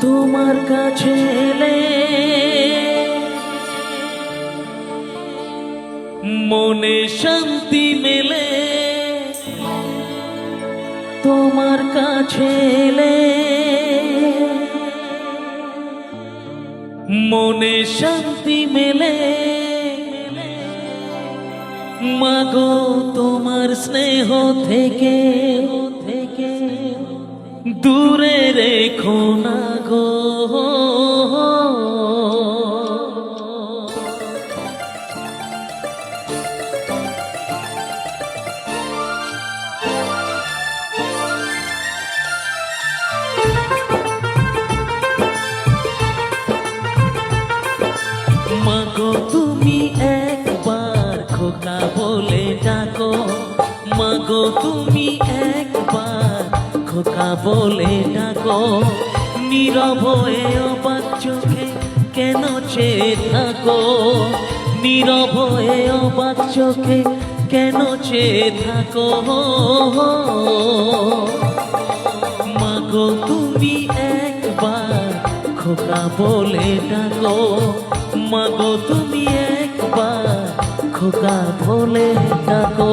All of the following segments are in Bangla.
তোমার কাছে মনে শান্তি মেলে। তোমার কাছে মনে শান্তি মেলে। মাগো তোমার স্নেহ থেকে, দূরে রেখো মাগো তুমি একবার খোকা বলে ডাকো। নীরব হয়ে চোখে কেন চেয়ে থাকো? নীরব হয়ে চোখে কেন চেয়ে থাকো? মাগো, তুমি একবার খোকা বলে ডাকো। মাগো, তুমি একবার খোকা বলে ডাকো।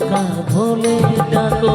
খোকা বলে ডাকো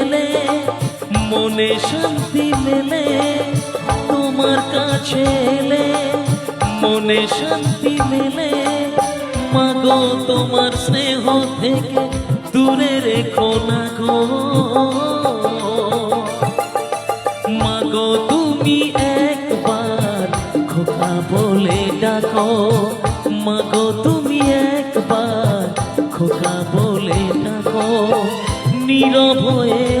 মনে শান্তি মেলে তোমার কাছে এলে মনে শান্তি মেলে মাগো, তোমার স্নেহ থেকে দূরে রেখো না গো। মাগো, তুমি একবার খোকা বলে ডাকো। মাগো, তুমি একবার খোকা বলে ডাকো। নীরব হয়ে